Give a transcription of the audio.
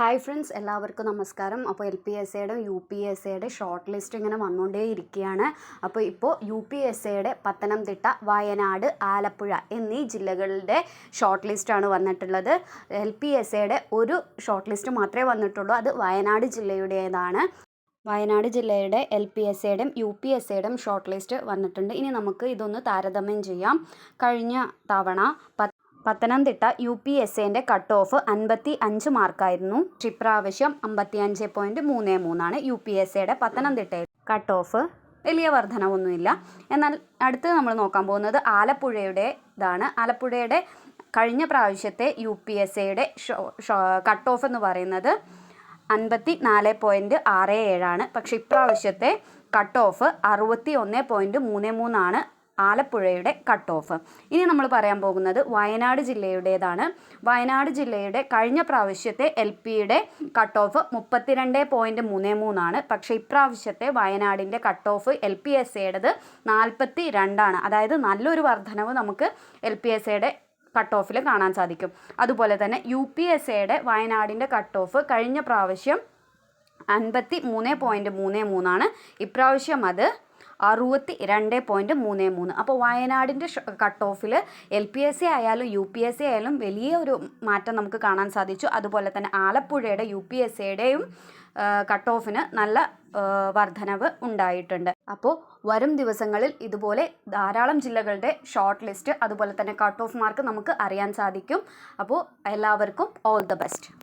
Hi friends എല്ലാവർക്കും നമസ്കാരം. അപ്പോൾ എൽ പി എസ് എയുടെ യു പി എസ് എയുടെ ഷോർട്ട് ലിസ്റ്റ് ഇങ്ങനെ വന്നുകൊണ്ടേ ഇരിക്കുകയാണ് അപ്പോൾ ഇപ്പോൾ യു പി എസ് എയുടെ പത്തനംതിട്ട വയനാട് ആലപ്പുഴ എന്നീ ജില്ലകളുടെ ഷോർട്ട് ലിസ്റ്റാണ് വന്നിട്ടുള്ളത്. എൽ പി എസ് എയുടെ ഒരു ഷോർട്ട് ലിസ്റ്റ് മാത്രമേ വന്നിട്ടുള്ളൂ. അത് വയനാട് ജില്ലയുടേതാണ്. വയനാട് ജില്ലയുടെ എൽ പി എസ് എയുടെയും യു പി എസ് എയുടെയും ഷോർട്ട് ലിസ്റ്റ് വന്നിട്ടുണ്ട്. ഇനി നമുക്ക് ഇതൊന്ന് താരതമ്യം ചെയ്യാം. കഴിഞ്ഞ തവണ പത്തനംതിട്ട യു പി എസ് എന്റെ കട്ട് ഓഫ് അൻപത്തി അഞ്ച് മാർക്കായിരുന്നു. ഇപ്രാവശ്യം അമ്പത്തി അഞ്ച് പോയിന്റ് മൂന്ന് മൂന്നാണ് യു പി എസ് എയുടെ പത്തനംതിട്ട കട്ട് ഓഫ് വലിയ വർധനവൊന്നുമില്ല. എന്നാൽ അടുത്ത് നമ്മൾ നോക്കാൻ പോകുന്നത് ആലപ്പുഴയുടെ ഇതാണ്. ആലപ്പുഴയുടെ കഴിഞ്ഞ പ്രാവശ്യത്തെ യു പി എസ് എയുടെ കട്ട് ഓഫ് എന്ന് പറയുന്നത് അൻപത്തി നാല് പോയിന്റ് ആറ് ഏഴാണ് പക്ഷേ ഇപ്രാവശ്യത്തെ കട്ട് ഓഫ് അറുപത്തി ഒന്ന് പോയിന്റ് മൂന്ന് മൂന്നാണ് ആലപ്പുഴയുടെ കട്ട് ഓഫ് ഇനി നമ്മൾ പറയാൻ പോകുന്നത് വയനാട് ജില്ലയുടേതാണ്. വയനാട് ജില്ലയുടെ കഴിഞ്ഞ പ്രാവശ്യത്തെ എൽ പിയുടെ കട്ട് ഓഫ് മുപ്പത്തിരണ്ട് പോയിന്റ് മൂന്ന് മൂന്നാണ്. പക്ഷേ ഇപ്രാവശ്യത്തെ വയനാടിന്റെ cut off L P S എയുടേത് നാൽപ്പത്തി രണ്ടാണ് അതായത് നല്ലൊരു വർധനവ് നമുക്ക് എൽ പി എസ് എയുടെ കട്ട് ഓഫിൽ കാണാൻ സാധിക്കും. അതുപോലെ തന്നെ യു പി എസ് എയുടെ വയനാടിന്റെ കട്ട് ഓഫ് കഴിഞ്ഞ പ്രാവശ്യം അൻപത്തി മൂന്ന് പോയിന്റ് മൂന്ന് മൂന്നാണ്. ഇപ്രാവശ്യം അത് അറുപത്തി രണ്ട് പോയിന്റ് മൂന്ന് മൂന്ന്. അപ്പോൾ വയനാടിന്റെ കട്ട് ഓഫിൽ എൽ പി എസ് സി ആയാലും യു പി എസ് സി ആയാലും വലിയ ഒരു മാറ്റം നമുക്ക് കാണാൻ സാധിച്ചു. അതുപോലെ തന്നെ ആലപ്പുഴയുടെ യു പി എസ് സിയുടെയും കട്ട് ഓഫിന് നല്ല വർധനവ് ഉണ്ടായിട്ടുണ്ട്. അപ്പോൾ വരും ദിവസങ്ങളിൽ ഇതുപോലെ ധാരാളം ജില്ലകളുടെ ഷോർട്ട് ലിസ്റ്റ് അതുപോലെ തന്നെ കട്ട് ഓഫ് മാർക്ക് നമുക്ക് അറിയാൻ സാധിക്കും. അപ്പോൾ എല്ലാവർക്കും ഓൾ ദ ബെസ്റ്റ്